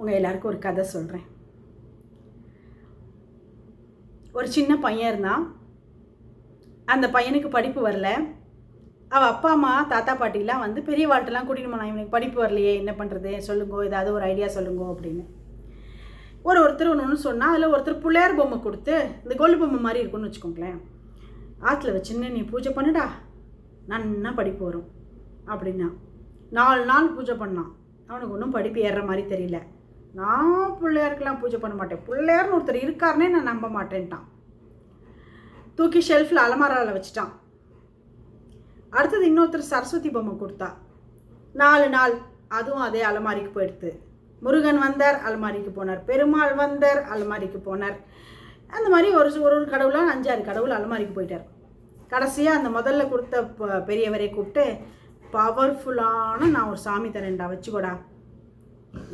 உங்கள் எல்லாருக்கும் ஒரு கதை சொல்கிறேன் ஒரு சின்ன பையன் இருந்தான். அந்த பையனுக்கு படிப்பு வரல. அவள் அப்பா அம்மா தாத்தா பாட்டிலாம் வந்து பெரிய வாழ்க்கைலாம் கூட்டிகிட்டு போனான். இவனுக்கு படிப்பு வரலையே என்ன பண்ணுறது சொல்லுங்கோ ஏதாவது ஒரு ஐடியா சொல்லுங்கோ அப்படின்னு. ஒரு ஒருத்தர் ஒன்று ஒன்று சொன்னால் அதில் ஒருத்தர் பிள்ளையார் பொம்மை கொடுத்து இந்த கோல்டு பொம்மை மாதிரி இருக்கும்னு வச்சுக்கோங்களேன். ஆற்றுல வச்சுன்னு நீ பூஜை பண்ணுடா? நன்னா படிப்பு வரும். அப்படின்னா நாலு நாள் பூஜை பண்ணான். அவனுக்கு ஒன்றும் படிப்பு ஏறுற மாதிரி தெரியல. நான் பிள்ளையாருக்கெல்லாம் பூஜை பண்ண மாட்டேன். பிள்ளையார்னு ஒருத்தர் இருக்காருனே நான் நம்ப மாட்டேன்ட்டான். தூக்கி ஷெல்ஃபில் அலமாராவில் வச்சுட்டான். அடுத்தது இன்னொருத்தர் சரஸ்வதி பொம்மை கொடுத்தா. நாலு நாள் அதுவும் அதே அலமாரிக்கு போயிடுது முருகன் வந்தார் அலமாரிக்கு போனார். பெருமாள் வந்தார் அலமாரிக்கு போனார். அந்த மாதிரி ஒரு ஒரு ஒரு கடவுளாக அஞ்சாறு கடவுள் அலமாரிக்கு போயிட்டார். கடைசியாக அந்த முதல்ல கொடுத்த ப- பெரியவரை கூப்பிட்டு பவர்ஃபுல்லான நான் ஒரு சாமி தரேன்டா வச்சுக்கோடா.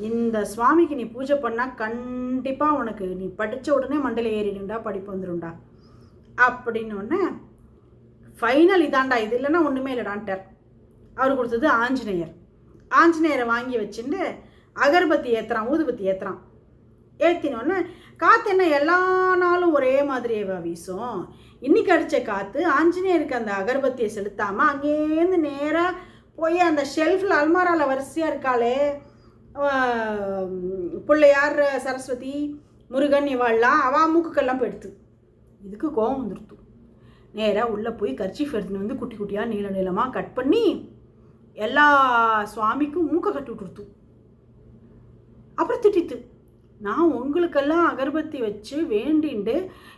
இந்த சுவாமிக்கு நீ பூஜை பண்ணால் கண்டிப்பாக உனக்கு நீ படித்த உடனே மண்டையில் ஏறிடுண்டா படிப்பு வந்துடும்டா அப்படின்னு ஒன்று ஃபைனல் இதாண்டா இது இல்லைன்னா ஒன்றுமே இல்லைடான்ட்டார் அவர் கொடுத்தது ஆஞ்சநேயர். ஆஞ்சநேயரை வாங்கி வச்சுட்டு அகர்பத்தி ஏற்றுறான் ஊதுபத்தி ஏற்றுறான் ஏற்றினோடனே காற்று என்ன எல்லா நாளும் ஒரே மாதிரியேவா வீசும்? இன்னைக்கு அடித்த காற்று ஆஞ்சநேயருக்கு அந்த அகர்பத்தியை செலுத்தாமல் அங்கேருந்து நேராக போய் அந்த ஷெல்ஃபில் அல்மாராவில் வரிசையாக இருக்காளே. பிள்ளையார் சரஸ்வதி முருகன் இவாள்லாம் அவா மூக்குக்கெல்லாம் போயிடுத்து. இதுக்கு கோவம் வந்துடுத்து நேராக உள்ளே போய் கர்ச்சீஃப் எடுத்துன்னு வந்து குட்டி குட்டியாக நீள நீளமாக கட் பண்ணி எல்லா சுவாமிக்கும் மூக்கை கட்டி விட்டுருத்து. அப்புறம் திட்டித்து நான் உங்களுக்கெல்லாம் அகர்பத்தி வச்சு வேண்டிண்டு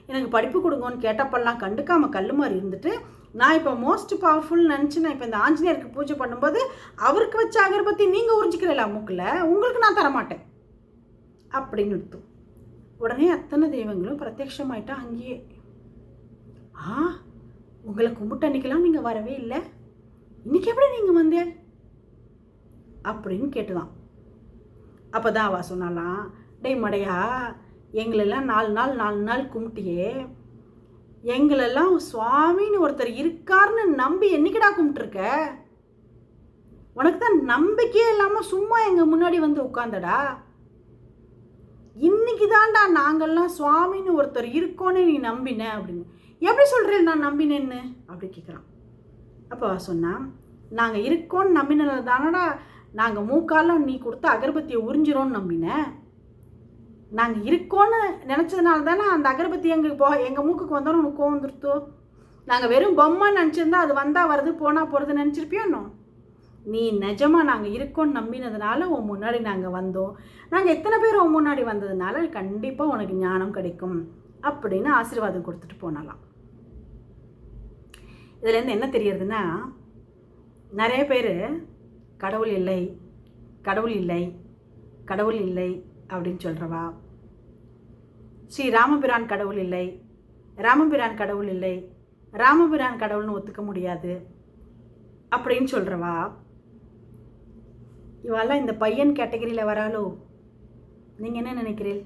எனக்கு படிப்பு கொடுங்கன்னு கேட்டப்பெல்லாம் கண்டுக்காமல் கல் மாதிரி இருந்துட்டு நான் இப்போ மோஸ்ட் பவர்ஃபுல் நினச்சி நான் இப்போ இந்த ஆஞ்சநேயருக்கு பூஜை பண்ணும்போது அவருக்கு வச்ச அகர்பத்தி நீங்கள் உறிஞ்சிக்கிறீங்களா மூக்கில்? உங்களுக்கு நான் தரமாட்டேன். அப்படின்னு எடுத்தோம். உடனே அத்தனை தெய்வங்களும் பிரத்யக்ஷமாயிட்டா அங்கேயே ஆ உங்களை கும்பிட்டு அன்னைக்கெல்லாம் நீங்கள் வரவே இல்லை? இன்னைக்கு எப்படி நீங்கள் வந்தேன் அப்படின்னு கேட்டுதான். அப்போ தான் அவள் சொன்னாலாம் டேய் மடையா எங்களெல்லாம் நாலு நாள் நாலு நாள் கும்பிட்டியே எங்களெல்லாம் சுவாமின்னு ஒருத்தர் இருக்காருன்னு நம்பி என்னைக்குடா கும்பிட்டுருக்க? உனக்கு தான் நம்பிக்கையே இல்லாமல் சும்மா எங்கள் முன்னாடி வந்து உட்காந்தடா இன்னைக்கு தான்டா நாங்கள்லாம் சுவாமின்னு ஒருத்தர் இருக்கோன்னு நீ நம்பின அப்படின்னு. எப்படி சொல்கிறேன் நான் நம்பினேன்னு? அப்படி கேட்குறான் அப்போ சொன்னான் சொன்னா நாங்கள் இருக்கோன்னு நம்பினது தானடா நாங்கள் மூக்கால நீ கொடுத்த அகர்பத்தியை உறிஞ்சிரோன்னு நம்பினேன் நாங்கள் இருக்கோன்னு நினச்சதுனால தானே அந்த அகர்பத்தி எங்களுக்கு போ எங்கள் மூக்குக்கு வந்தோன்னு உனக்கு கோவம் வந்துருத்தோ? நாங்கள் வெறும் பொம்மை நினச்சிருந்தா அது வந்தால் வருது போனால் போகிறது நினச்சிருப்பியோன்னோ நீ நிஜமாக நாங்கள் இருக்கோன்னு நம்பினதுனால உன் முன்னாடி நாங்கள் வந்தோம். நாங்கள் எத்தனை பேர் உன் முன்னாடி வந்ததுனால கண்டிப்பாக உனக்கு ஞானம் கிடைக்கும் அப்படின்னு ஆசீர்வாதம் கொடுத்துட்டு போனலாம். இதுலேருந்து என்ன தெரியறதுன்னா நிறைய பேர் கடவுள் இல்லை கடவுள் இல்லை கடவுள் இல்லை அப்படின்னு சொல்கிறவா ஸ்ரீ ராமபிரான் கடவுள் இல்லை. ராமபிரான் கடவுள் இல்லை. ராமபிரான் கடவுள்னு ஒத்துக்க முடியாது. அப்படின்னு சொல்கிறவா இவெல்லாம் இந்த பையன் கேட்டகரியில் வராளோ? நீங்கள் என்ன நினைக்கிறீர்கள்?